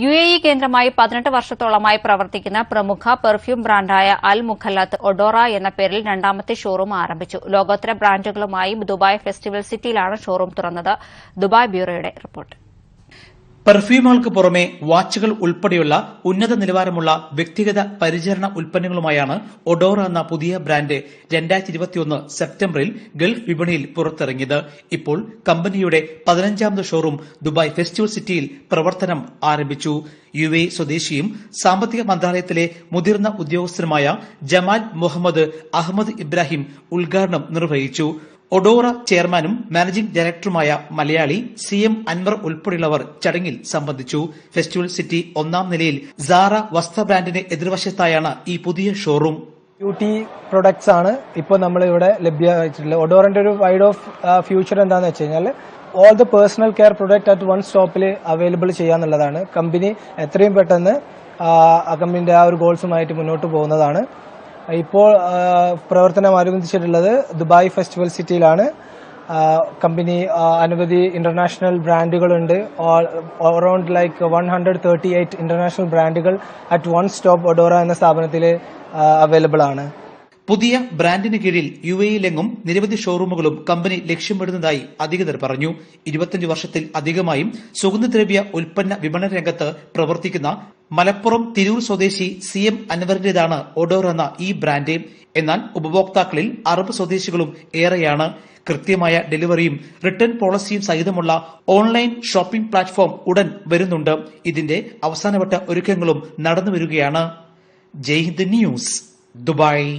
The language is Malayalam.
യു എ ഇ കേന്ദ്രമായി പതിനെട്ട് വർഷത്തോളമായി പ്രവർത്തിക്കുന്ന പ്രമുഖ പെർഫ്യൂം ബ്രാൻഡായ അൽ മുഖല്ലത്ത് ഒഡോറ എന്ന പേരിൽ രണ്ടാമത്തെ ഷോറൂം ആരംഭിച്ചു. ലോകോത്തര ബ്രാൻഡുകളുമായി ദുബായ് ഫെസ്റ്റിവൽ സിറ്റിയിലാണ് ഷോറൂം തുറന്നത്. ദുബായ് ബ്യൂറോയുടെ റിപ്പോർട്ട്. പെർഫ്യൂമുകൾക്ക് പുറമെ വാച്ചുകൾ ഉൾപ്പെടെയുള്ള ഉന്നത നിലവാരമുള്ള വ്യക്തിഗത പരിചരണ ഉൽപ്പന്നങ്ങളുമായാണ് ഒഡോറ എന്ന പുതിയ ബ്രാൻഡ് രണ്ടായിരത്തി ഇരുപത്തിയൊന്ന് സെപ്റ്റംബറിൽ ഗൾഫ് വിപണിയിൽ പുറത്തിറങ്ങിയത്. ഇപ്പോൾ കമ്പനിയുടെ പതിനഞ്ചാമത് ഷോറൂം ദുബായ് ഫെസ്റ്റിവൽ സിറ്റിയിൽ പ്രവർത്തനം ആരംഭിച്ചു. യു എ സ്വദേശിയും സാമ്പത്തിക മന്ത്രാലയത്തിലെ മുതിർന്ന ഉദ്യോഗസ്ഥനുമായ ജമാൽ മുഹമ്മദ് അഹമ്മദ് ഇബ്രാഹിം ഉദ്ഘാടനം നിർവഹിച്ചു. ഒഡോറ ചെയർമാനും മാനേജിംഗ് ഡയറക്ടറുമായ മലയാളി സി എം അൻവർ ഉൾപ്പെടെയുള്ളവർ ചടങ്ങിൽ സംബന്ധിച്ചു. ഫെസ്റ്റിവൽ സിറ്റി ഒന്നാം നിലയിൽ സാറ വസ്ത്ര ബ്രാൻഡിന് എതിർവശത്തായാണ് ഈ പുതിയ ഷോറൂം. ബ്യൂട്ടി പ്രൊഡക്ട്സ് ആണ് ഇപ്പോൾ നമ്മൾ ഇവിടെ ലഭ്യമായിട്ടുള്ളത്. ഒഡോറിന്റെ ഒരു വൈഡ് ഓഫ് ഫ്യൂച്ചർ എന്താണെന്ന് വെച്ച് കഴിഞ്ഞാൽ all the personal care product at one സ്റ്റോപ്പിൽ അവൈലബിൾ ചെയ്യാന്നുള്ളതാണ്. കമ്പനി എത്രയും പെട്ടെന്ന് ആ കമ്പനിന്റെ ആ ഒരു ഗോൾസുമായിട്ട് മുന്നോട്ട് പോകുന്നതാണ്. ഇപ്പോൾ പ്രവർത്തനം ആരംഭിച്ചിട്ടുള്ളത് ദുബായ് ഫെസ്റ്റിവൽ സിറ്റിയിലാണ്. കമ്പനി അനവധി international ബ്രാൻഡുകളുണ്ട്. Around like one hundred thirty eight international ബ്രാൻഡുകൾ അറ്റ് വൺ സ്റ്റോപ്പ് ഒഡോറ എന്ന സ്ഥാപനത്തിൽ അവൈലബിൾ ആണ്. പുതിയ ബ്രാൻഡിന് കീഴിൽ യു എയിലെങ്ങും നിരവധി ഷോറൂമുകളും കമ്പനി ലക്ഷ്യമിടുന്നതായി അധികൃതർ പറഞ്ഞു. ഇരുപത്തിയഞ്ച് വർഷത്തിൽ അധികമായും സുഗന്ധദ്രവ്യ ഉൽപ്പന്ന വിപണന രംഗത്ത് പ്രവർത്തിക്കുന്ന മലപ്പുറം തിരൂർ സ്വദേശി സി എം അൻവറിന്റേതാണ് ഒഡോർ എന്ന ഈ ബ്രാൻഡ്. എന്നാൽ ഉപഭോക്താക്കളിൽ അറബ് സ്വദേശികളും ഏറെയാണ്. കൃത്യമായ ഡെലിവറിയും റിട്ടേൺ പോളിസിയും സഹിതമുള്ള ഓൺലൈൻ ഷോപ്പിംഗ് പ്ലാറ്റ്ഫോം ഉടൻ വരുന്നുണ്ട്. ഇതിന്റെ അവസാനവട്ട ഒരുക്കങ്ങളും നടന്നുവരികയാണ്. Jaihind news Dubai.